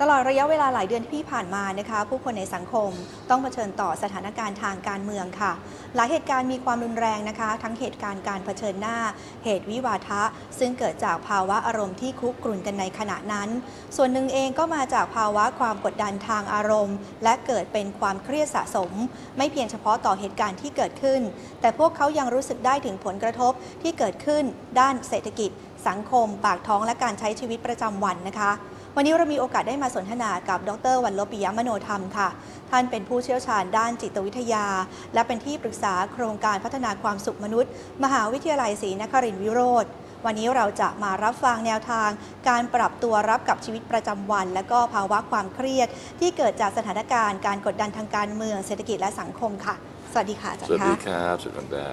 ตลอดระยะเวลาหลายเดือนที่ผ่านมานะคะ ผู้คนในสังคมต้องเผชิญต่อสถานการณ์ทางการเมืองค่ะ หลายเหตุการณ์มีความรุนแรงนะคะ ทั้งเหตุการณ์การเผชิญหน้า เหตุวิวาทะ ซึ่งเกิดจากภาวะอารมณ์ที่คุกกรุ่นกันในขณะนั้น ส่วนหนึ่งเองก็มาจากภาวะความกดดันทางอารมณ์ และเกิดเป็นความเครียดสะสม ไม่เพียงเฉพาะต่อเหตุการณ์ที่เกิดขึ้น แต่พวกเขายังรู้สึกได้ถึงผลกระทบที่เกิดขึ้น ด้านเศรษฐกิจ สังคม ปากท้องและการใช้ชีวิตประจำวันนะคะ วันนี้เรามีโอกาสได้มาสนทนากับดรวันลบปิยมโนธรรมค่ะ ท่านเป็นผู้เชี่ยวชาญด้านจิตวิทยา และเป็นที่ปรึกษาโครงการพัฒนาความสุขมนุษย์ มหาวิทยาลัยศรีนครินทรวิโรธวันนี้เราจะมารับฟังแนวทาง การปรับตัวรับกับชีวิตประจำวัน และก็ภาวะความเครียด ที่เกิดจากสถานการณ์การกดดันทางการเมืองเศรษฐกิจและสังคมค่ะ สวัสดีค่ะอาจารย์สวัสดีครับสุกันดา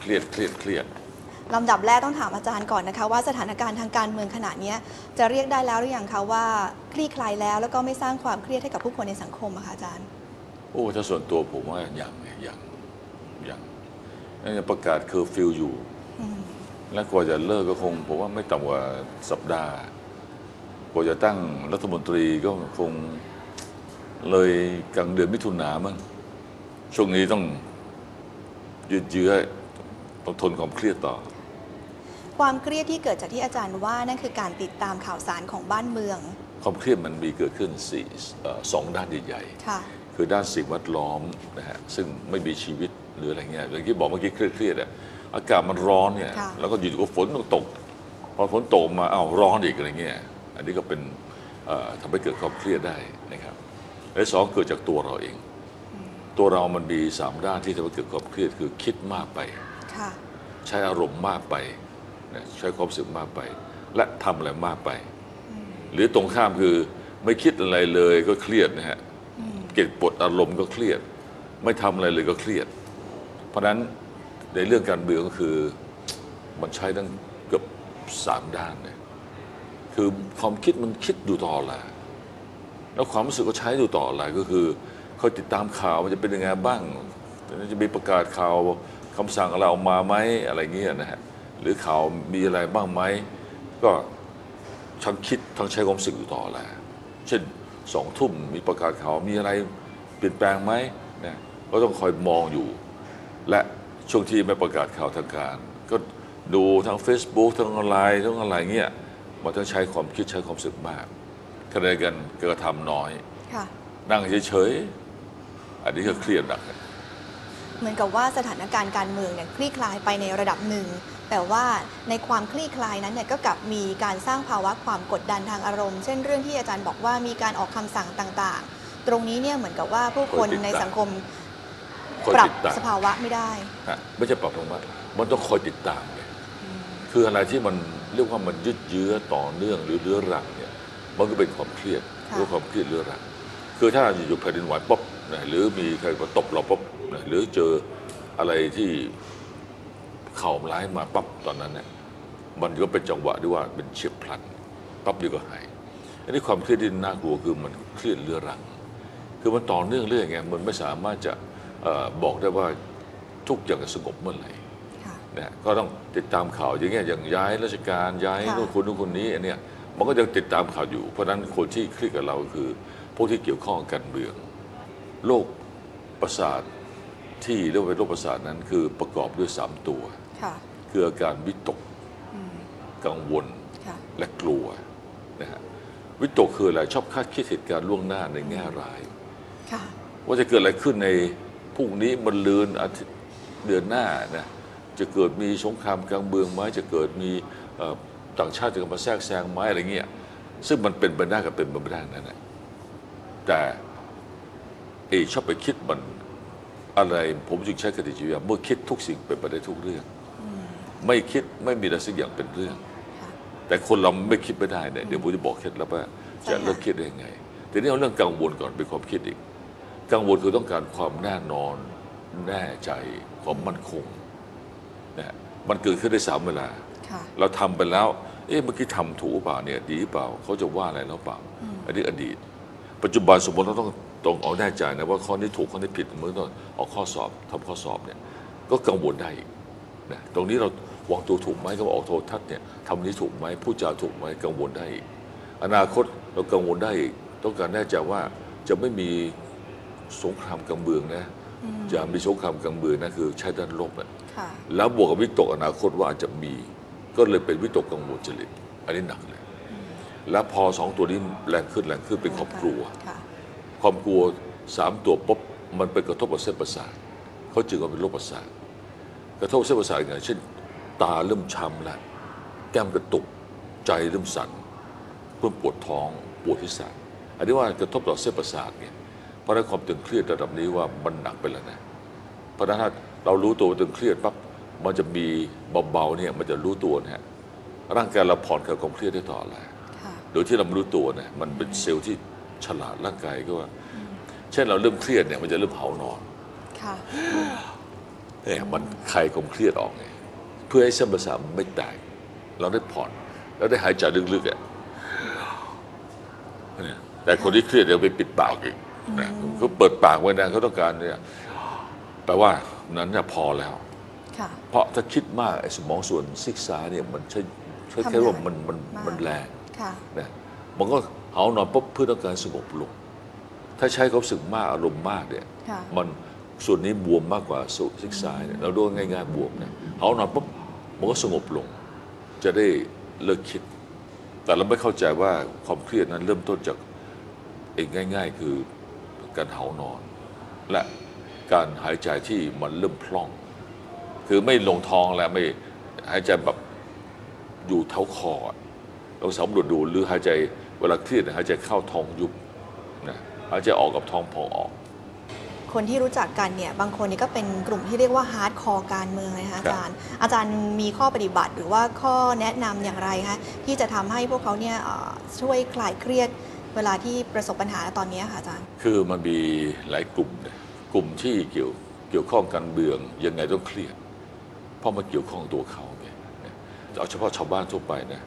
เครียดเครียดเครียด ลำดับแรกต้องถามอาจารย์ก่อนนะคะ ว่าสถานการณ์ทางการเมืองขณะเนี้ยจะเรียกได้แล้วหรือยังคะว่าคลี่คลายแล้วแล้วก็ไม่สร้างความเครียดให้กับผู้คนในสังคมอะคะอาจารย์ โอ้ถ้าส่วนตัวผมว่ายังไงยังยังยังประกาศเคอร์ฟิวอยู่อืมและกว่าจะเลิกก็คงผมว่าไม่ต่ำกว่าสัปดาห์กว่าจะตั้งรัฐมนตรีก็คงเลยกลางเดือนมิถุนามั้งช่วงนี้ต้องยืดเยื้อต้องทนความเครียดต่อ ความเครียดที่เกิดจากที่อาจารย์ว่านั่นคือการติดตามข่าวสารของบ้านเมือง ความเครียดมันมีเกิดขึ้นสี่เอ่อสองด้านใหญ่ๆ ค่ะ คือด้านสิ่งแวดล้อมนะฮะซึ่งไม่มีชีวิตหรืออะไรเงี้ยอย่างที่บอกเมื่อกี้เครียดๆอะอากาศมันร้อนเนี่ยค่ะ แล้วก็อยู่ๆก็ฝนต้องตก พอฝนตกมาอ้าวร้อนอีกอะไรเงี้ยอันนี้ก็เป็นเอ่อทำให้เกิดความเครียดได้นะครับและสองเกิดจากตัวเราเอง ตัวเรามันมีสามด้านที่ทำให้เกิดความเครียดคือคิดมากไป ค่ะ ใช้อารมณ์มากไปนะ ใช้ความรู้สึกมากไป และทำอะไรมากไป หรือตรงข้ามคือไม่คิดอะไรเลยก็เครียดนะฮะอืมเก็บปวดอารมณ์ก็เครียด ไม่ทำอะไรเลยก็เครียด เพราะฉะนั้นในเรื่องการเมืองก็คือมันใช้ทั้งเกือบสามด้านเลยคือความคิดมันคิดอยู่ต่อเวลาแล้วความรู้สึกก็ใช้อยู่ต่อเวลาก็คือคอยติดตามข่าวมันจะเป็นยังไงบ้างจะมีประกาศข่าวคำสั่งอะไรออกมาไหมอะไรเงี้ยนะฮะ หรือข่าวมีอะไรบ้างไหม ก็ทั้งคิดทั้งใช้ความรู้สึกอยู่ต่อเวลาเช่นสองทุ่มมีประกาศข่าวมีอะไรเปลี่ยนแปลงไหมนะก็ต้องคอยมองอยู่ และช่วงที่ไม่ประกาศข่าวทางการ ก็ดูทั้ง Facebook ทั้งออนไลน์ทั้งอะไรเงี้ยมันต้องใช้ความคิดใช้ความรู้สึกมากขณะเดียวกันกระทำน้อยค่ะนั่งเฉยๆ อันนี้ก็เครียดหนัก เหมือนกับว่าสถานการณ์การเมืองเนี่ยคลี่คลายไปในระดับหนึ่ง แต่ว่าในความคลี่คลายนั้นเนี่ยก็กลับมีการสร้างภาวะความกดดันทางอารมณ์ เช่นเรื่องที่อาจารย์บอกว่ามีการออกคำสั่งต่างๆ ตรงนี้เนี่ยเหมือนกับว่าผู้คนในสังคมคอยปรับติดตามสภาวะไม่ได้ฮะไม่ใช่ปรับลงมามันต้องคอยติดตามไงคืออะไรที่มันเรียกว่ามันยืดเยื้อต่อเนื่องหรือเรื้อรังเนี่ยมันก็เป็นความเครียดค่ะหรือความเครียดเรื้อรังคือถ้าอยู่ๆแผ่นดินไหวปุ๊บนะหรือมีใครมาตบเราปุ๊บนะหรือเจออะไรที่ เข่าร้ายมาปั๊บตอนนั้นเนี่ยมันก็เป็นจังหวะที่ว่าเป็นเฉียบพลันปั๊บเดียวก็หายอันนี้ความเครียดที่น่ากลัวคือมันเครียดเรื้อรัง คือมันต่อเนื่องเรื่อยไงมันไม่สามารถจะเอ่อบอกได้ว่าทุกอย่างจะสงบเมื่อไหร่ค่ะนะฮะก็ต้องติดตามข่าวอย่างเงี้ยอย่างย้ายราชการย้ายค่ะนู่นคนนู้นคนนี้อันเนี้ยมันก็ยังติดตามข่าวอยู่ เพราะฉะนั้นคนที่เครียดกับเราคือพวกที่เกี่ยวข้องกับการเมืองโรคประสาทที่เรียกว่าเป็นโรคประสาทนั้นคือประกอบด้วยสามตัว ค่ะคืออาการวิตกอืมกังวลค่ะและกลัวนะฮะวิตกคืออะไรชอบคาดคิดเหตุการณ์ล่วงหน้าในแง่ร้ายค่ะว่าจะเกิดอะไรขึ้นในพรุ่งนี้มันลืนอาทิตย์เดือนหน้านะจะเกิดมีสงครามกลางเมืองไหมจะเกิดมีเอ่อต่างชาติจะมาแทรกแซงไหมอะไรเงี้ยซึ่งมันเป็นไปได้กับเป็นไปไม่ได้นั่นแหละแต่เอยชอบไปคิดมันอะไร ผมจึงใช้คติชีวิตว่าเมื่อคิดทุกสิ่งเป็นไปได้ทุกเรื่อง ไม่คิดไม่มีอะไรสักอย่างเป็นเรื่องค่ะแต่คนเราไม่คิดไม่ได้เนี่ยเดี๋ยวผมจะบอกเคล็ดลับว่าใช่จะค่ะเลิกคิดได้ยังไงทีนี้เอาเรื่องกังวลก่อนเป็นความคิดอีก กังวลคือต้องการความแน่นอน แน่ใจความมั่นคงนะฮะมันเกิดขึ้นได้สามเวลาค่ะเราทำไปแล้ว เอ๊ะเมื่อกี้ทำถูกหรือเปล่าเนี่ยดีหรือเปล่าเขาจะว่าอะไรเราเปล่า อันนี้อดีต ปัจจุบันสมมติเราต้องตรงเอาแน่ใจนะว่าข้อนี้ถูกข้อนี้ผิดเมื่อต้องเอาข้อสอบทำข้อสอบเนี่ยก็กังวลได้อีกนะตรงนี้เรา วางตัวถูกไหมก็ออกโทรทัศน์เนี่ยทำนี้ถูกไหมพูดจาถูกไหมกังวลได้อีก อนาคตเรากังวลได้อีก ต้องการแน่ใจว่าจะไม่มีสงครามกลางเมืองนะจะมีสงครามกลางเมืองนะคือใช้ด้านลบอะค่ะแล้วบวกกับวิตกอนาคตว่าอาจจะมี ก็เลยเป็นวิตกกังวลจริตอันนี้หนักเลยแล้วพอสองตัวนี้แรงขึ้นแรงขึ้นเป็นความกลัวค่ะความกลัวสามตัวปุ๊บมันไปกระทบกับเส้นประสาทเขาจึงว่าเป็นโรคประสาทกระทบเส้นประสาทยังไงเช่น ตาเริ่มช้ำแล้ว แก้มกระตุกใจเริ่มสั่นเริ่มปวดท้องปวดที่ศีรษะอันนี้ว่ากระทบต่อเส้นประสาทเนี่ยเพราะฉะนั้นความตึงเครียดระดับนี้ว่ามันหนักไปแล้วนะเพราะฉะนั้นถ้าเรารู้ตัวว่าตึงเครียดปั๊บมันจะมีเบาๆเนี่ยมันจะรู้ตัวนะฮะร่างกายเราผ่อนคลายความเครียดได้ต่อแหละค่ะโดยที่เราไม่รู้ตัวเนี่ยมันเป็นเซลล์ที่ฉลาดร่างกายก็ว่า เช่นเราเริ่มเครียดเนี่ยมันจะเริ่มเผานอนค่ะเนี่ยมันคลายความเครียดออกไง เพื่อให้เส้นประสาทมันไม่แตก เราได้ผ่อน แล้วได้หายใจลึกๆอะเนี่ยแต่คนที่เครียดเดี๋ยวไปปิดปากอีกนะเขาเปิดปากไว้นะเขาต้องการเนี่ยแปลว่านั้นเนี่ยพอแล้วค่ะเพราะถ้าคิดมากไอ้สมองส่วนซีกซ้ายเนี่ยมันใช่ใช่ทำแค่ว่างานมันมันมากมันแรงค่ะนะมันก็เอานอนปุ๊บเพื่อต้องการสงบลงถ้าใช้ความรู้สึกมากอารมณ์มากเนี่ยค่ะมันส่วนนี้บวมมากกว่าส่วนซีกซ้ายเนี่ยเราดูง่ายๆบวมเนี่ยเอานอนปุ๊บ มันก็สงบลง จะได้เลิกคิด แต่เราไม่เข้าใจว่าความเครียดนั้นเริ่มต้นจากเองง่าย ๆ คือการเหานอน และการหายใจที่มันเริ่มพล่อง คือไม่ลงท้องแล้วไม่หายใจแบบอยู่เท้าคออะลองสำรวจดูหรือหายใจเวลาเครียดหายใจเข้าท้องยุบนะหายใจออกกับท้องพองออก คนที่รู้จักกันเนี่ยบางคนนี่ก็เป็นกลุ่มที่เรียกว่าฮาร์ดคอร์การเมืองเลยนะคะอาจารย์ อาจารย์มีข้อปฏิบัติหรือว่าข้อแนะนำอย่างไรคะที่จะทำให้พวกเขาเนี่ยเอ่อช่วยคลายเครียดเวลาที่ประสบปัญหาตอนนี้ค่ะอาจารย์ คือมันมีหลายกลุ่มนะกลุ่มที่เกี่ยวเกี่ยวข้องกันเมืองยังไงต้องเครียด เพราะมันเกี่ยวข้องตัวเขาไงนะเอาเฉพาะชาวบ้านทั่วไปนะ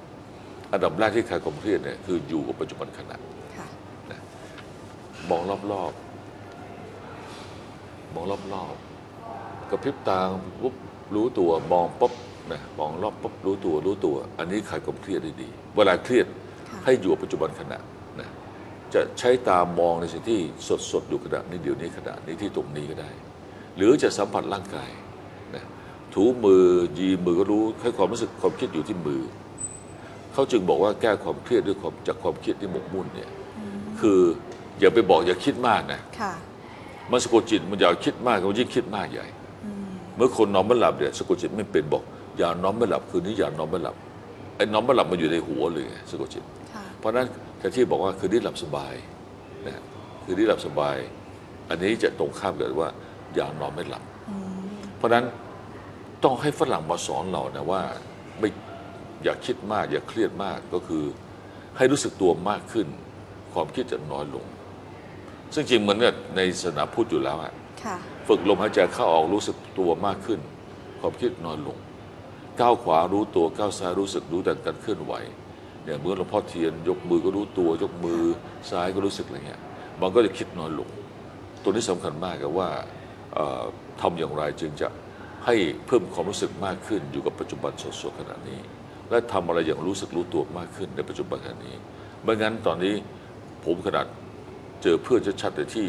อันดับแรกที่คลายความเครียดเนี่ยคืออยู่กับปัจจุบันขณะค่ะมองรอบๆ มองรอบๆกระพริบตาปุ๊บรู้ตัวมองปุ๊บนะมองรอบปุ๊บรู้ตัวรู้ตัว อันนี้คลายความเครียดได้ดี เวลาเครียดค่ะให้อยู่กับปัจจุบันขณะนะจะใช้ตามองในสิ่งที่สดสดๆอยู่ขณะนี้เดี๋ยวนี้ขณะนี้ที่ตรงนี้ก็ได้ หรือจะสัมผัสร่างกายนะถูมือยีมือก็รู้ให้ความรู้สึกความคิดอยู่ที่มือ เขาจึงบอกว่าแก้ความเครียดด้วยความจากความคิดที่หมกมุ่นเนี่ยคืออย่าไปบอกอย่าคิดมากนะค่ะ มันสะกดจิตมันอย่าคิดมากมันยิ่งคิดมากใหญ่ เมื่อคนนอนไม่หลับเนี่ยสะกดจิตไม่เป็นบอก อย่านอนไม่หลับคืนนี้อย่านอนไม่หลับไอ้นอนไม่หลับมันอยู่ในหัวเลยไงสะกดจิตค่ะเพราะฉะนั้นแทนที่บอกว่าคืนนี้หลับสบายนะคืนนี้หลับสบาย อันนี้จะตรงข้ามกับว่า อย่านอนไม่หลับ เพราะฉะนั้นต้องให้ฝรั่งมาสอนเรานะว่าไม่อย่าคิดมาก อย่าเครียดมากก็คือ ให้รู้สึกตัวมากขึ้น ความคิดจะน้อยลง ซึ่งจริงมันเนี่ยในศาสนาพุทธอยู่แล้วอะค่ะ ฝึกลมหายใจเข้าออกรู้สึกตัวมากขึ้น ความคิดน้อยลง ก้าวขวารู้ตัวก้าวซ้ายรู้สึกรู้แต่การเคลื่อนไหวเนี่ยเมื่อหลวงพ่อเทียน ยกมือก็รู้ตัวยกมือซ้ายก็รู้สึกอะไรเงี้ยมันก็จะคิดน้อยลง ตัวนี้สำคัญมากกับว่าเอ่อทำอย่างไรจึงจะให้เพิ่มความรู้สึกมากขึ้นอยู่กับปัจจุบันสดๆขณะนี้ และทำอะไรอย่างรู้สึกรู้ตัวมากขึ้นในปัจจุบันขณะนี้ไม่งั้นตอนนี้ผมขนาด เจอเพื่อนชัดๆแต่ที่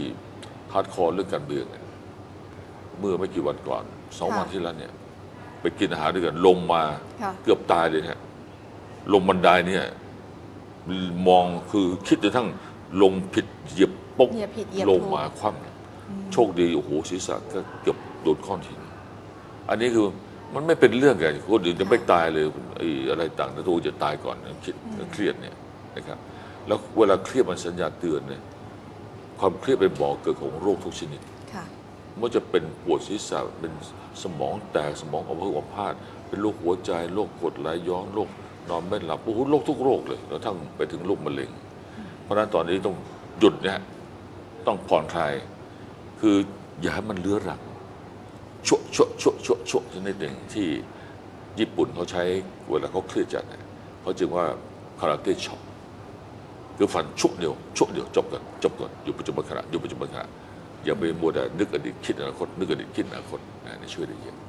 ฮาร์ดคอร์เรื่องการเมืองเนี่ยเมื่อไม่กี่วันก่อนสองค่ะ วันที่แล้วเนี่ย ไปกินอาหารด้วยกันลงมาค่ะ เกือบตายเลยฮะลงบันไดเนี่ยมองคือคิดจนทั้งลงผิดเหยียบปกเหยียบผิดเหยียบลงถูกมาคว่ำโชคดีโอ้โหศีรษะก็เกือบโดนก้อนหินอันนี้คือมันไม่เป็นเรื่องไงคนอื่นจะไม่ตายเลยไอ้อะไรต่างแต่ตัวจะตายก่อนคิดเครียดเนี่ยนะครับแล้วเวลาเครียดมันสัญญาณเตือนเนี่ย ความเครียดเป็นบ่อกเกิดของโรคทุกชนิดค่ะมันจะเป็นปวดศีรษะเป็นสมองแตกสมองอัมพฤกษ์อัมพาตเป็นโรคหัวใจโรคกรดไหลย้อนโรคนอนไม่หลับโอ้โหโรคทุกโรคเลยแล้วทั้งไปถึงโรคมะเร็ง เพราะฉะนั้นตอนนี้ต้องหยุดเนี่ยต้องผ่อนคลาย คืออย่าให้มันเลื้อรังชั่วชั่วชั่วชั่วชั่วชนิดหนึ่งที่ญี่ปุ่นเขาใช้เวลาเขาเครียดจัดเนี่ยเขาจึงว่าคาราเต้ช็อป คือฟันชุกเดียวชุกเดียวจบกันจบก่อนอยู่ปัจจุบันขณะอยู่ปัจจุบันขณะอย่าไปมัวแต่นึกอดีตคิดอนาคตนึกอดีตคิดอนาคตนะนี่ช่วยได้เยอะ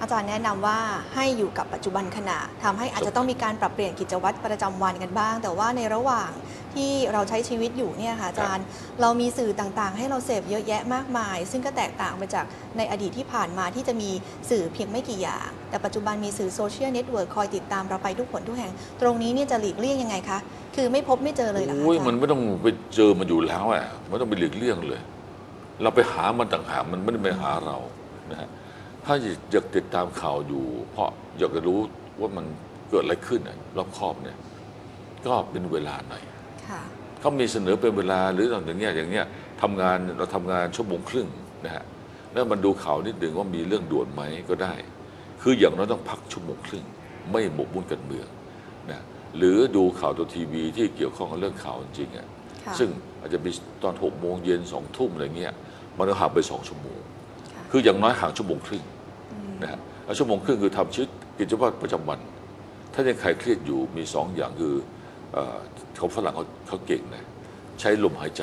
อาจารย์แนะนำว่าให้อยู่กับปัจจุบันขณะทำให้อาจจะต้องมีการปรับเปลี่ยนกิจวัตรประจำวันกันบ้าง แต่ว่าในระหว่างที่เราใช้ชีวิตอยู่เนี่ยค่ะอาจารย์ เรามีสื่อต่างๆ ให้เราเสพเยอะแยะมากมาย ซึ่งก็แตกต่างไปจากในอดีตที่ผ่านมาที่จะมีสื่อเพียงไม่กี่อย่าง แต่ปัจจุบันมีสื่อโซเชียลเน็ตเวิร์กคอยติดตามเราไปทุกผลทุกแห่ง ตรงนี้เนี่ยจะหลีกเลี่ยงยังไงคะ คือไม่พบไม่เจอเลยเหรอคะโอ้ยอาจารย์มันไม่ต้องไปเจอมันอยู่แล้วอะไม่ต้องไปหลีกเลี่ยงเลย เราไปหามันต่างหากมันไม่ได้ไปหาเรานะฮะ ถ้าอยากติดตามข่าวอยู่ เพราะอยากจะรู้ว่ามันเกิดอะไรขึ้นอะรอบครอบเนี่ย ก็เป็นเวลาหน่อยค่ะเขามีเสนอเป็นเวลาหรืออย่างเงี้ยอย่างเงี้ยทำงานเราทำงานชั่วโมงครึ่งนะฮะแล้วมันดูข่าวนิดหนึ่งว่ามีเรื่องด่วนไหมก็ได้ คืออย่างน้อยต้องพักชั่วโมงครึ่ง ไม่หมกมุ่นกันเมืองนะหรือดูข่าวตัวทีวีที่เกี่ยวข้องกับเรื่องข่าวจริงๆอะค่ะซึ่งอาจจะมีตอนหกโมงเย็นสองทุ่มอะไรเงี้ยมันก็ห่างไปสองชั่วโมงค่ะคืออย่างน้อยห่างชั่วโมงครึ่งอืม นะฮะแล้วชั่วโมงครึ่งคือทำชีวิตกิจวัตรประจำวัน ถ้ายังใครเครียดอยู่มีสองอย่างคือเอ่อเขาฝรั่งเขาเขาเก่งนะใช้ลมหายใจ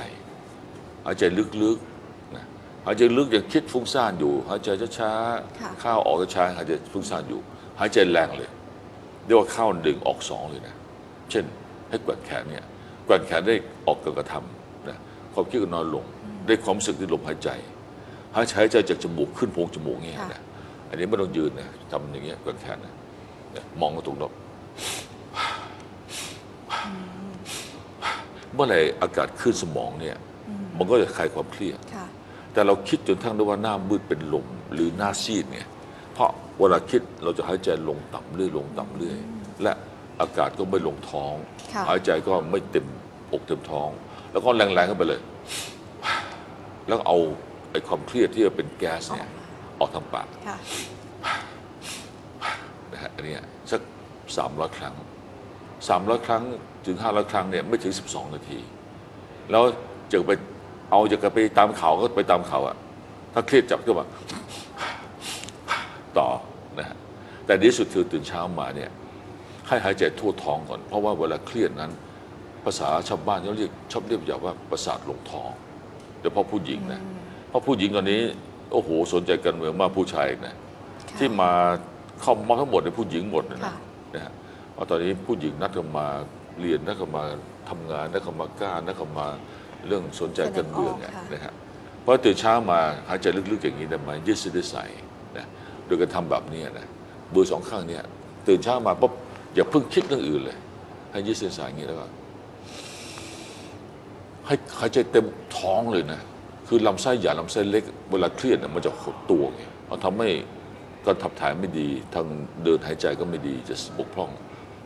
หายใจลึกๆนะหายใจลึกยังคิดฟุ้งซ่านอยู่ หายใจช้าค่ะๆเข้าวออกช้าๆหายใจฟุ้งซ่านอยู่ หายใจแรงเลยเรียกว่าเข้าหนึ่งออกสองเลยนะเช่นให้แกว่งแขนเนี่ยแกว่งแขนได้ออกกระทำนะความคิดก็น้อยลง ได้ความรู้สึกที่ลมหายใจหายใจหายใจจากจมูกขึ้นโพรงจมูกเนี่ยค่ะนะ อันนี้ไม่ต้องยืนนะทำอย่างเงี้ยแกว่งแขนนะเนี่ยมองกระตุกนกเมื่อไหร่อากาศขึ้นสมองเนี่ยอืมมันก็จะคลายความเครียดค่ะแต่เราคิดจนทั้งได้ว่าหน้ามืดเป็นลมหรือหน้าซีดเนี่ยเพราะเวลาคิดเราจะหายใจลงต่ำเรื่อยลงต่ำเรื่อย และอากาศก็ไม่ลงท้องค่ะหายใจก็ไม่เต็มอกเต็มท้อง แล้วก็แรงๆเข้าไปเลย แล้วเอาไอ้ความเครียดที่เป็นแก๊สเนี่ย ออกทางปากค่ะนะฮะอันเนี้ยสักสามร้อยครั้งสามร้อยครั้งถึงห้าร้อยครั้งเนี่ยไม่ถึงสิบสองนาที แล้วจะไปเอาจะไปตามเขาก็ไปตามเขาอะถ้าเครียดจับก็มาต่อนะฮะแต่ดีที่สุดคือตื่นเช้ามาเนี่ยให้หายใจทั่วท้องก่อน เพราะว่าเวลาเครียดนั้น ภาษาชาวบ้านเขาเรียกชอบเรียกอย่างว่าประสาทลงท้องโดยเฉพาะผู้หญิงนะเพราะผู้หญิงตอนนี้ โอ้โหสนใจกันเมืองมากผู้ชายนะค่ะที่มาเข้ามาทั้งหมดในยผู้หญิงหมดนะค่ะนะฮะเพราะตอนนี้ผู้หญิงนัดกันมาเรียนนัดกันมาทำงานนัดกันมากล้านัดกันมาเรื่องสนใจกันเมืองอะแสดงออกค่ะนะฮะเพราะตื่นเช้ามาหายใจลึกๆอย่างนี้ได้ไหมยืดเส้นยืดสายนะโดยการทำแบบนี้นะมือสองข้างเนี่ยตื่นเช้ามาปุ๊บอย่าเพิ่งคิดเรื่องอื่นเลย ให้ยืดเส้นสายอย่างนี้แล้วก็ให้หายใจเต็มท้องเลยนะ คือลำไส้ใหญ่ลำไส้เล็กเวลาเครียดเนี่ยมันจะหดตัวไงมันทำให้การขับถ่ายไม่ดีทางเดินหายใจก็ไม่ดีจะบกพร่อง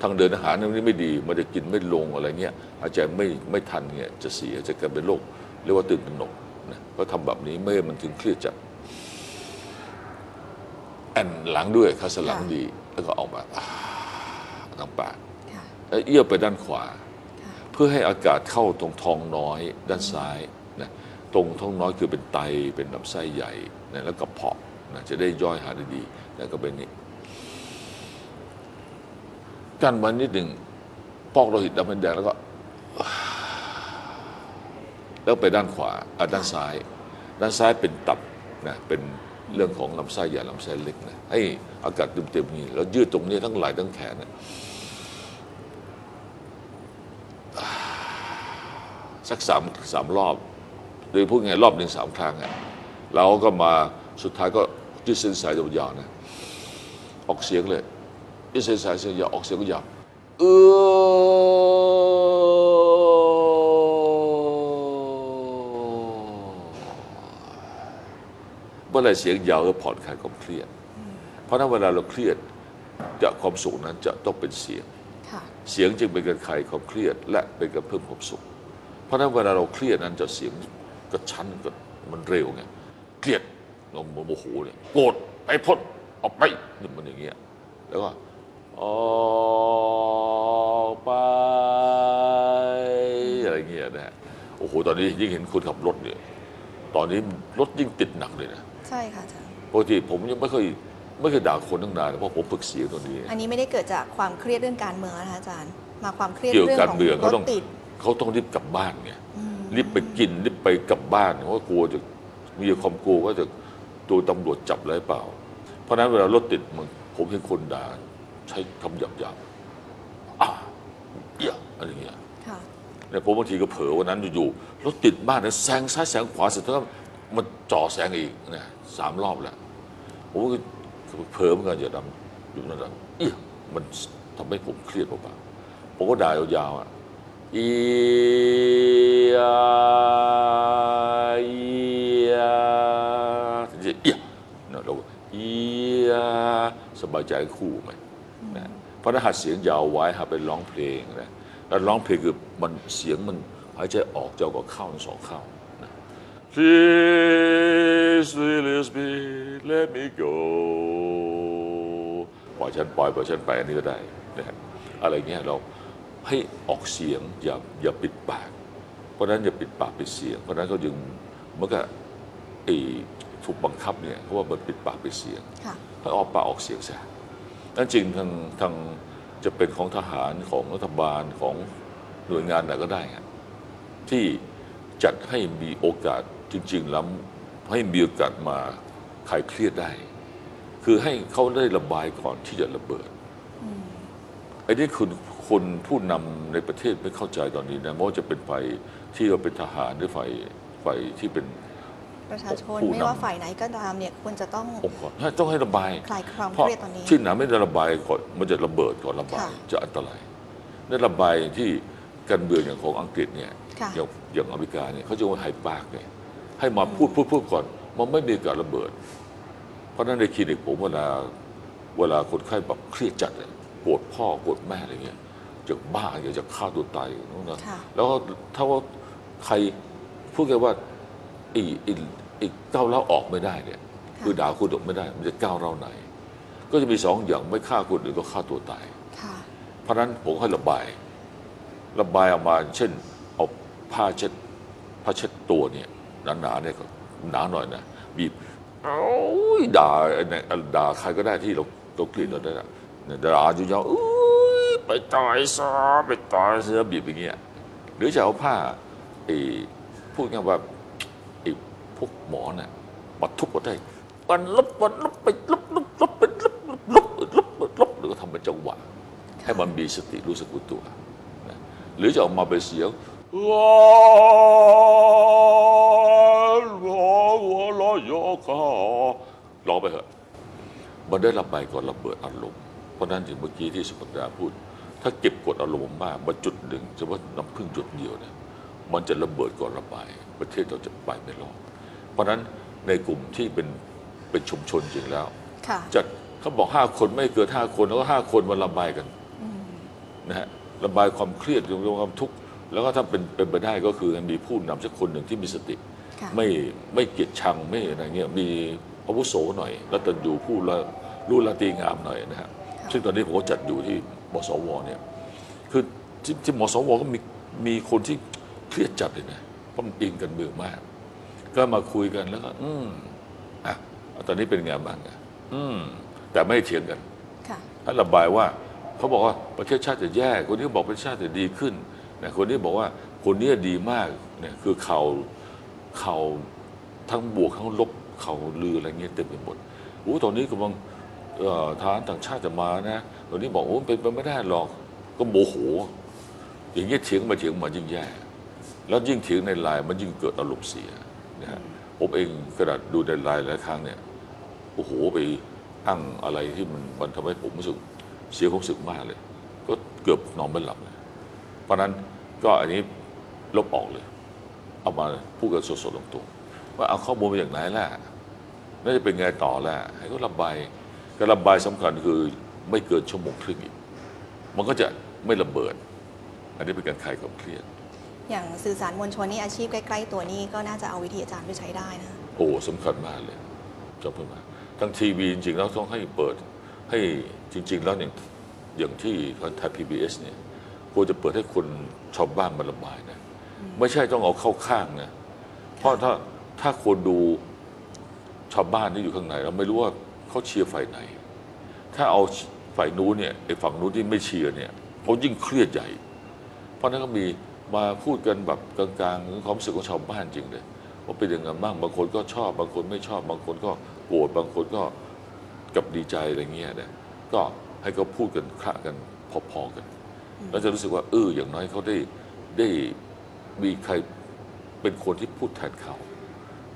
ทางเดินอาหารนี่ไม่ดีมันจะกินไม่ลงอะไรเงี้ยหายใจไม่ไม่ทันเงี้ยจะเสียจะกลายเป็นโรคเรียกว่าตื่นตระหนกนะก็ทำแบบนี้ไม่ให้มันถึงเครียดจัดแอนหลังด้วยคาสหลังค่ะดีแล้วก็ออกมาอ่าทางปากค่ะแล้วเอี้ยวไปด้านขวาค่ะเพื่อให้อากาศเข้าตรงท้องน้อยด้านซ้ายนะ ตรงท้องน้อยคือเป็นไตเป็นลำไส้ใหญ่นะแล้วกระเพาะนะจะได้ย่อยหาได้ดีแล้วก็เป็นนี่กันมานิดหนึ่งปอกโลหิตดำเป็นแดงแล้วก็ แล้วไปด้านขวาอะด้านซ้าย ด้านซ้ายเป็นตับนะเป็นเรื่องของลำไส้ใหญ่ลำไส้เล็กนะให้อากาศเต็มๆนี่แล้วยืดตรงนี้ทั้งไหล่ทั้งแขนนะสักสามสามรอบ หรือพูดไงายๆรอบหนึ่งสามครั้งอะเราก็มาสุดท้ายก็ยืดเส้นสายยาวๆนะออกเสียงเลยยืดเส้นสายเส้นยาวออกเสียงยาวเออเมื่อไหรเสียงยาวก็ผ่อนคลายความเครียด เพราะฉะนั้นเวลาเราเครียดจะความสุขนั้นจะต้องเป็นเสียงค่ะเสียงจึงเป็นการคลายความเครียด และเป็นการเพิ่มความสุข เพราะฉะนั้นเวลาเราเครียดนั้นจะเสียง กระชั้นกระมันเร็วไงเครียดเราโมโหเนี่ยโกรธไปพ้นออกไปนี่มันอย่างเงี้ยแล้วก็ออกไปอะไรเงี้ยนะฮะโอ้โหตอนนี้ยิ่งเห็นคนขับรถเนี่ยตอนนี้รถยิ่งติดหนักเลยนะใช่ค่ะอาจารย์ปกติผมยังไม่เคยไม่เคยด่าคนตั้งนานเพราะผมฝึกเสียงตัวนี้ อันนี้ไม่ได้เกิดจากความเครียดเรื่องการเมืองนะคะอาจารย์ มาความเครียดเกี่ยวเรื่กับองการของเมืองรเขาถต้องติดเขาต้องรีบกลับบ้านไงอืม รีบไปกินรีบไปกลับบ้านเพราะว่ากลัวจะมีความกลัวว่าจะตัวตำรวจจับอะไรเปล่าพราะฉะนั้นเวลารถติดมันผมเห็นคนด่าใช้คำหยาบๆอ่าเหี้ยอะไรอย่างเงี้ยค่ะเนี่ยผมบางทีก็เผลอวันนั้นอยู่ๆรถติดมากนะแซงซ้ายแซงขวาเสร็จแล้วมันจ่อแซงอีกนะสามรอบแล้วผมก็เผลอเหมือนกันอย่าดำอยู่นั่นแหละเอี้ยมันทำให้ผมเครียดเปล่าๆผมก็ด่ายาวๆอะ เอียเอียถึงจะเอียนะเราอียสบายใจคู่ไหมนะเพราะถ้าหัดเสียงยาวไว้หัดไปร้องเพลงนะแล้วร้องเพลงคือมันเสียงมันหายใจออกจะเอากับเข้าสองเข้านะ Please release me let me go ปล่อยฉันปล่อยปล่อยฉันไปอันนี้ก็ได้นะฮะอะไรเงี้ยเรา ให้ออกเสียงอย่าอย่าปิดปาก เพราะฉะนั้นอย่าปิดปากปิดเสียง เพราะฉะนั้นเขาจึงเมื่อกี้ไอ้ถูกบังคับเนี่ยเพราะว่ามันปิดปากปิดเสียงค่ะให้ออกปากออกเสียงซะนั่นจริงทางทางจะเป็นของทหารของรัฐบาลของหน่วยงานไหนก็ได้อะที่จัดให้มีโอกาสจริง ๆ แล้วให้มีโอกาสมาคลายเครียดได้ คือให้เขาได้ระบายก่อนที่จะระเบิดไอ้นี่คุณ คนผู้นำในประเทศไม่เข้าใจตอนนี้นะไม่ว่าจะเป็นฝ่ายที่เราเป็นทหารหรือฝ่ายฝ่ายที่เป็นประชาชนผู้นำไม่ว่าฝ่ายไหนก็ตามเนี่ยควรจะต้ององค์กรให้ต้องให้ระบายคลายความเพเคราะรียดตอนนี้ที่ไหนไม่ได้ระบายก่อนมันจะระเบิดก่อนระบายค่ะจะอันตรายได้ระบายที่การเมืองอย่างของอังกฤษเนี่ยค่ะอย่างอย่างอเมริกาเนี่ยเขาจะว่าไฮปากเนี่ยให้มาพูดพูดพูดก่อนมันไม่มีการระเบิด เพราะฉะนั้นในคลินิกผมเวลาเวลาคนไข้แบบเครียดจัดเนี่ยโกรธพ่อโกรธแม่อะไรเงี้ย จะบ้าอยากจะฆ่าตัวตายนู่นนะค่ะแล้วก็ถ้าว่าใครพูดกันว่าไอ้ไอ้ไอ้ก้าวเล้าวออกไม่ได้เนี่ยค่ะคือด่าคุณออกไม่ได้ มันจะก้าวเราวไหน ก็จะมีสองอย่างไม่ฆ่าคนอื่นก็ฆ่าตัวตายค่ะเพราะฉะนั้นผมให้ระบาย ระบายออกมาเช่น เอาผ้าเช็ดผ้าเช็ดตัวเนี่ยหนาๆเนี่ยก็หนาหน่อยนะบีบเอาด่าไอ้เนี่ยด่าใครก็ได้ที่เราเราเกลียดเราได้นะเนี่ยด่าอยู่ยาวอุ้ย ไปตายซะไปตายซะบีบอย่างเงี้ยหรือจะเอาผ้าไอ้พูดง่ายว่าไอ้พวกหมอน่ะมาทุบก็ได้วันลบวันลบไปลบลบลบไปลบลบลบลบลบลบแล้วก็ทำเป็นจังหวะให้มันมีสติรู้สึกตัวหรือจะออกมาเป็นเสียงว้าวว้าลอยคาร้องไปเถอะมันได้ระบายก่อนระเบิดอารมณ์เพราะฉะนั้นถึงเมื่อกี้ที่สุภดาพูด ถ้าเก็บกดอารมณ์มากมาจุดหนึ่งจะว่าน้ำพึ่งจุดเดียวเนี่ยมันจะระเบิดก่อนระบาย ประเทศเราจะไปไม่รอดเพราะฉะนั้นในกลุ่มที่เป็นเป็นชุมชนจริงแล้วค่ะจัดเขาบอกห้าคนไม่เกินห้าคนแล้วก็ห้าคนมาระบายกันนะฮะระบายความเครียดระบายความทุกข์แล้วก็ถ้าเป็นเป็นไปได้ก็คือมีผู้นำสักคนหนึ่งที่มีสติค่ะไม่ไม่เกลียดชังไม่อะไรเงี้ยมีอาวุโสหน่อย แล้วตันอยู่ผู้ละรู้ละตีงามหน่อยนะฮะซึ่งตอนนี้ผมก็จัดอยู่ที่ มสวเนี่ยคือที่ที่มสวก็มีมีคนที่เครียดจัดเลยนะเพราะมันอิงกันเมืองมาก ก็มาคุยกันแล้วก็อืมอะตอนนี้เป็นไงบ้างอะอืมแต่ไม่เถียงกันค่ะให้ระบายว่าเขาบอกว่าประเทศชาติจะแย่คนนี้บอกประเทศชาติจะดีขึ้นนะคนนี้บอกว่าคนนี้ดีมากเนี่ยคือข่าวข่าวทั้งบวกทั้งลบข่าวลืออะไรเงี้ยเต็มไปหมดโอ้ตอนนี้กำลังเอ่อทหารต่างชาติจะมานะ ตอนนี้บอกโอ้เป็นไปไม่ได้หรอก ก็โมโห อย่างเงี้ยเถียงมาเถียงมายิ่งแย่ แล้วยิ่งเถียงในไลน์มันยิ่งเกิดอารมณ์เสียนะฮะผมเองกระดาษดูในไลน์หลายครั้งเนี่ยโอ้โหไปอ้างอะไรที่มันมันทำให้ผมรู้สึกเสียความรู้สึกมากเลย ก็เกือบนอนไม่หลับเลยเพราะนั้นก็อันนี้ลบออกเลย เอามาพูดกันสดๆตรงๆว่าเอาข้อมูลมาจากไหนล่ะน่าจะเป็นไงต่อล่ะให้ก็ระบายการระบายสำคัญคือ ไม่เกินชั่วโมงครึ่งอีก มันก็จะไม่ระเบิด อันนี้เป็นการคลายความเครียด อย่างสื่อสารมวลชนนี่อาชีพใกล้ๆตัวนี้ก็น่าจะเอาวิธีอาจารย์ไปใช้ได้นะโอ้สำคัญมากเลยจำเป็นมากทั้งทีวีจริงๆ แล้วต้องให้เปิดให้จริง ๆ แล้วอย่างอย่างที่ทางพีบีเอสเนี่ยควรจะเปิดให้คนชาวบ้านมาระบายนะ ไม่ใช่ต้องเอาเข้าข้างนะเพราะถ้าถ้าคนดูชาวบ้านที่อยู่ข้างในเราไม่รู้ว่าเขาเชียร์ฝ่ายไหน ถ้าเอา ฝ่ายนู้นเนี่ยไอ้ฝั่งนู้นที่ไม่เชียร์เนี่ยเขายิ่งเครียดใหญ่ เพราะนั้นก็มีมาพูดกันแบบกลางๆถึงความรู้สึกของชาวบ้านจริงเลยว่าเป็นยังไงบ้างบางคนก็ชอบบางคนไม่ชอบบางคนก็โกรธบางคนก็กับดีใจอะไรเงี้ยนะก็ให้เขาพูดกันคละกันพอๆกันแล้วจะรู้สึกว่าเอออย่างน้อยเขาได้ได้มีใครเป็นคนที่พูดแทนเขา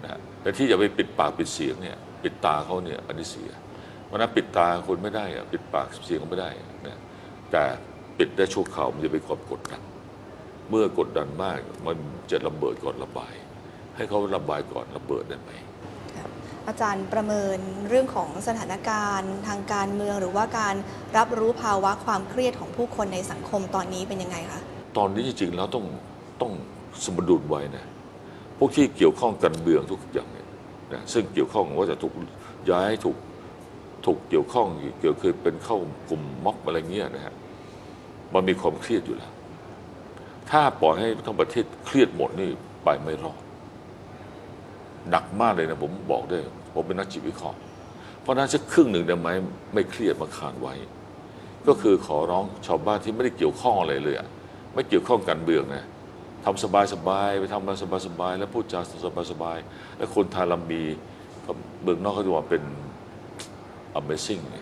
นะฮะแต่ที่จะไปปิดปากปิดเสียงเนี่ยปิดตาเขาเนี่ยอันนี้เสีย เพราะฉะนั้นปิดตาคนไม่ได้อะปิดปากเสียงก็ไม่ได้นะแต่ปิดได้ชั่วคราวมันจะเป็นความกดดันเมื่อกดดันมากมันจะระเบิดก่อนระบาย ให้เขาระบายก่อนระเบิดได้ไหมอาจารย์ประเมินเรื่องของสถานการณ์ ทางการเมืองหรือว่าการรับรู้ภาวะความเครียดของผู้คนในสังคมตอนนี้เป็นยังไงคะตอนนี้จริงๆแล้วต้องต้องสมดุลไว้นะพวกที่เกี่ยวข้องกันเมืองทุกอย่างเนี่ยนะซึ่งเกี่ยวข้องว่าจะถูกย้ายถูก ถูกเกี่ยวข้องเกี่ยวเคยเป็นเข้ากลุ่มม็อบอะไรเงี้ยนะฮะมันมีความเครียดอยู่แล้ว ถ้าปล่อยให้ทั้งประเทศเครียดหมดนี่ไปไม่รอดหนักมากเลยนะผมบอกได้ผมเป็นนักจิตวิเคราะห์เพราะนั้นสักครึ่งหนึ่งได้ไหมไม่เครียดมาคานไว้ ก็คือขอร้องชาวบ้านที่ไม่ได้เกี่ยวข้องอะไรเลยไม่เกี่ยวข้องกันเมืองนะทำสบายสบายๆไปทำมาสบายสบายๆแล้วพูดจาสบายสบายๆแล้วคนไทยเรามีเมืองนอกเขาจะว่าเป็น Amazing ไง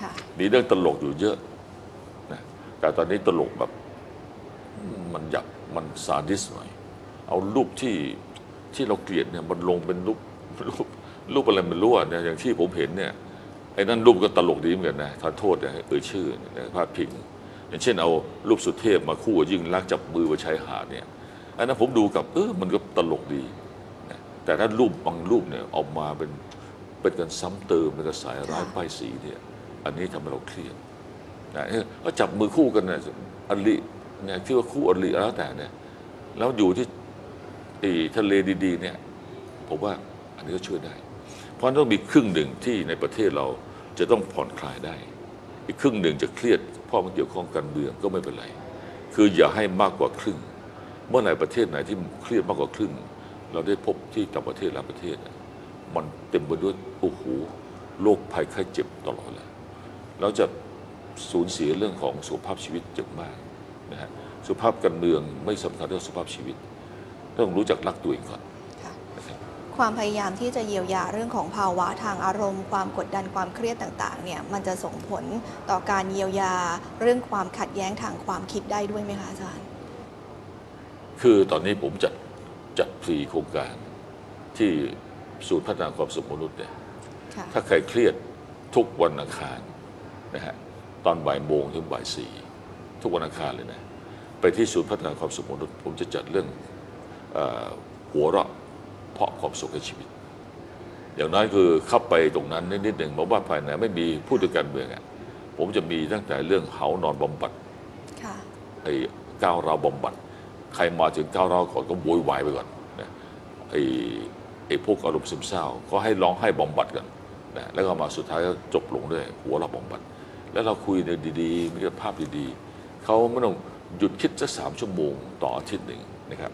ค่ะมีเรื่องตลกอยู่เยอะนะแต่ตอนนี้ตลกแบบมันหยับมันซาดิสหน่อย เอารูปที่ที่เราเกลียดเนี่ยมันลงเป็นรูปรูปรูปอะไรมันรู้อะเนี่ยอย่างที่ผมเห็นเนี่ยไอ้นั่นรูปก็ตลกดีเหมือนกันนะทานโทษนะเอ่ยชื่อนะพาดพิง อย่างเช่นเอารูปสุเทพมาคู่กับยิ่งรักษณ์จับมือไปชายหาดเนี่ยอันนั้นผมดูกับเออมันก็ตลกดีนะแต่ถ้ารูปบางรูปเนี่ยออกมาเป็น เป็นการซ้ำเติมเป็นกระสายร้ายค่ะป้ายสีเนี่ยอันนี้ทำให้เราเครียดนะเออก็จับมือคู่กันเนี่ยอลิเนี่ยที่ว่าคู่อลิแล้วแต่เนี่ยแล้วอยู่ที่ไอ้ทะเลดีๆเนี่ยผมว่าอันนี้ก็ช่วยได้ เพราะต้องมีครึ่งหนึ่งที่ในประเทศเราจะต้องผ่อนคลายได้ อีกครึ่งหนึ่งจะเครียดเพราะมันเกี่ยวข้องกันเมืองก็ไม่เป็นไร คืออย่าให้มากกว่าครึ่ง เมื่อไหร่ประเทศไหนที่เครียดมากกว่าครึ่ง เราได้พบที่ต่างประเทศหลายประเทศอะ มันเต็มไปด้วยโอ้โหโรคภัยไข้เจ็บตลอดเลยเราจะสูญเสียเรื่องของสุขภาพชีวิตเยอะมากนะฮะสุขภาพการเมืองไม่สำคัญเท่าสุขภาพชีวิตต้องรู้จักรักตัวเองก่อนค่ะนะครับความพยายามที่จะเยียวยาเรื่องของภาวะทางอารมณ์ ความกดดันความเครียดต่างๆเนี่ยมันจะส่งผลต่อการเยียวยาเรื่องความขัดแย้งทางความคิดได้ด้วยไหมคะอาจารย์ คือตอนนี้ผมจัดจัดฟรีโครงการที่ ศูนย์พัฒนาความสุขมนุษย์เนี่ยค่ะถ้าใครเครียดทุกวันอังคารนะฮะตอนบ่ายโมงถึงบ่ายสี่ทุกวันอังคารเลยนะไปที่ศูนย์พัฒนาความสุขมนุษย์ผมจะจัดเรื่องเออหัวเราะเพราะความสุขในชีวิต อย่างน้อยคือเข้าไปตรงนั้นนิดๆหนึ่งบอกว่าภายในไม่มีผู้ด้วยการเมืองอะผมจะมีตั้งแต่เรื่องเหานอนบำบัดค่ะไอ้ก้าวเราวบำบัด ใครมาถึงก้าวเราวก่อนก็โวยวายไปก่อนนะไอ้ ไอ้พวกอารมณ์ซึมเศร้า ก็ให้ร้องให้บำบัดกันนะแล้วก็มาสุดท้ายก็จบลงด้วยหัวเราะบำบัด แล้วเราคุยในดีๆมีภาพดีๆเขาไม่ต้องหยุดคิดสักสามชั่วโมงต่ออาทิตย์หนึ่งนะครับ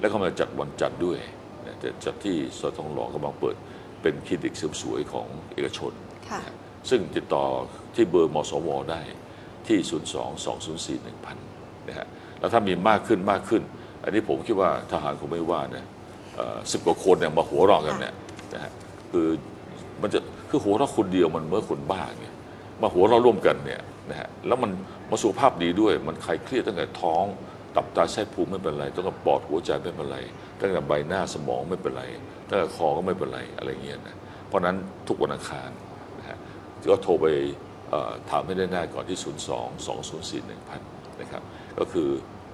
แล้วก็มาจัดวันจันทร์ด้วยนะจะจัดที่สทองหล่อกำลังเปิดเป็นคลินิกเสริมสวยของเอกชนค่ะซึ่งติดต่อที่เบอร์มสวได้ที่ 0 2 2 0 4 1 0 0 นะฮะแล้วถ้ามีมากขึ้นมากขึ้น อันนี้ผมคิดว่าทหารคงไม่ว่านะ สิบกว่าคนเนี่ยมาหัวเราะกันเนี่ยนะฮะคือมันจะคือหัวเราะคนเดียวมันเมื่อคนบ้าไงมาหัวเราะร่วมกันเนี่ยนะฮะแล้วมันมาสุขภาพดีด้วย มันคลายเครียดตั้งแต่ท้องตับไตไส้พุงไม่เป็นไรตั้งแต่ปอดหัวใจไม่เป็นไรตั้งแต่ใบหน้าสมองไม่เป็นไรตั้งแต่คอก็ไม่เป็นไรอะไรเงี้ยนะเพราะนั้นทุกวันอังคารนะฮะก็โทรไปถามให้ได้หน้าก่อนที่ 0 2 2 0 4 1 0 0นะครับ ก็คือ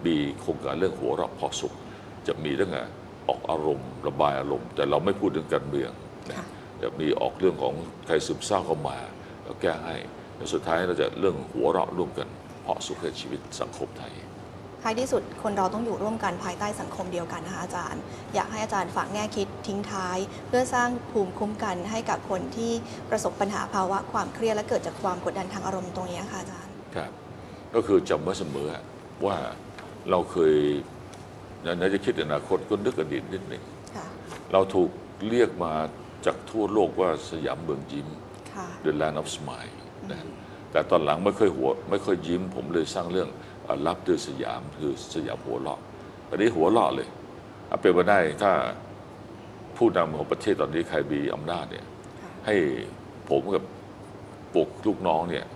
มีโครงการเรื่องหัวเราะพอสุข จะมีเรื่องอะ ออกอารมณ์ ระบายอารมณ์ แต่เราไม่พูดเรื่องการเมืองนะค่ะจะมีออกเรื่องของใครซึมเศร้าเข้ามาเราแก้ให้แล้วสุดท้ายเราจะเรื่องหัวเราะร่วมกัน เพราะสุขในชีวิตสังคมไทยท้ายที่สุดคนเราต้องอยู่ร่วมกันภายใต้สังคมเดียวกันนะคะอาจารย์ อยากให้อาจารย์ฝากแง่คิดทิ้งท้าย เพื่อสร้างภูมิคุ้มกันให้กับคนที่ประสบปัญหาภาวะความเครียดและเกิดจากความกดดันทางอารมณ์ตรงนี้ค่ะอาจารย์ครับ ก็คือจำไว้เสมอว่าเราเคย ในจะคิดอนาคตก็นึกอดีตนิดหนึ่งค่ะเราถูกเรียกมาจากทั่วโลกว่าสยามเมืองยิ้มค่ะ The Land of Smile นะแต่ตอนหลังไม่ค่อยหัวไม่ค่อยยิ้ม ผมเลยสร้างเรื่องอ่ารับด้วยสยามคือสยามหัวเราะอันนี้หัวเราะเลยเอาเป็นไปได้ถ้าผู้นำของประเทศตอนนี้ใครมีอำนาจเนี่ยค่ะให้ผมกับปลุกลูกน้องเนี่ย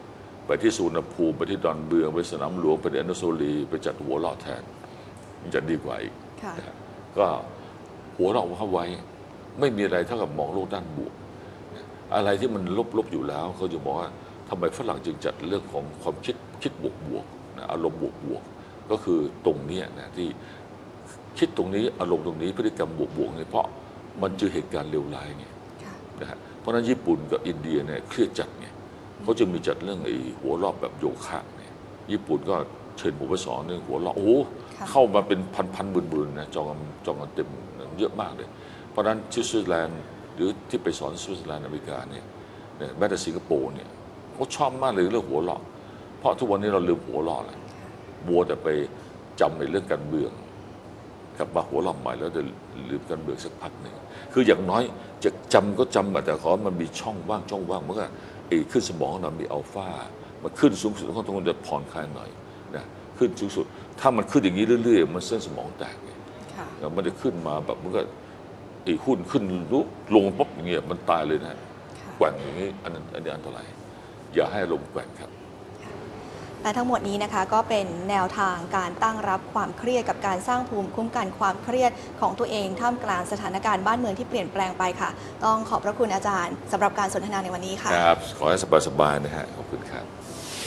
ไปที่สุวรรณภูมิไปที่ดอนเบืองไปสนามหลวงไปเดนอนุสาวรีย์ไปจัดหัวเราะแทน มันจะดีกว่าอีกค่ะนะฮะก็หัวเราะเข้าไว้ ไม่มีอะไรเท่ากับมองโลกด้านบวก อะไรที่มันลบๆอยู่แล้วเขาจะบอกว่าทำไมฝรั่งจึงจัดเรื่องของความคิดคิดบวกบวกๆนะอารมณ์บวกบวกๆก็คือตรงเนี้ยนะที่คิดตรงนี้อารมณ์ตรงนี้พฤติกรรมบวกบวกๆเนี่ยเพราะมันเจอเหตุการณ์เลวร้ายไงค่ะนะฮะเพราะฉะนั้นญี่ปุ่นกับอินเดียเนี่ยเครียดจัดไงเขาจะมีจัดเรื่องไอ้หัวรอบแบบโยคะเนี่ยญี่ปุ่นก็เชิญผมไปสอนเรื่องหัวรอบโอ้โหค่ะ เข้ามาเป็นพันพันหมื่นหมื่นๆนะจองกันจองกันเต็มเยอะมากเลย เพราะฉะนั้นที่สวิตเซอร์แลนด์หรือที่ไปสอนสวิตเซอร์แลนด์อเมริกาเนี่ยแม้แต่สิงคโปร์เนี่ยเขาชอบมากเลยเรื่องหัวเราะเพราะทุกวันนี้เราลืมหัวเราะแล้วบัวแต่ไปจำในเรื่องการเมืองกลับมาหัวเราะใหม่แล้วจะลืมการเมืองสักพักหนึ่งคืออย่างน้อยจะจำก็จำแต่ขอมันมีช่องว่างช่องว่างเมันก็ไอ้ขึ้นสมองเรามีอัลฟามันขึ้นสูงสุดก็ต้องจะผ่อนคลายหน่อยนะขึ้นสูงสุด ถ้ามันขึ้นอย่างนี้เรื่อยๆ มันเส้นสมองแตกไงค่ะแล้วมันจะขึ้นมาแบบมันก็ไอ้หุ้นขึ้นลุกลงปุ๊บอย่างเงี้ยมันตายเลยนะค่ะแกว่งอย่างนี้อันนั้นอันนี้อันตรายอย่าให้ลมณ์แกว่งครับและทั้งหมดนี้นะคะก็เป็นแนวทางการตั้งรับความเครียดกับการสร้างภูมิคุ้มกันความเครียดของตัวเองท่ามกลางสถานการณ์บ้านเมืองที่เปลี่ยนแปลงไปค่ะ ต้องขอบพระคุณอาจารย์สำหรับการสนทนาในวันนี้ค่ะครับขอให้สบายๆนะฮะขอบคุณครับ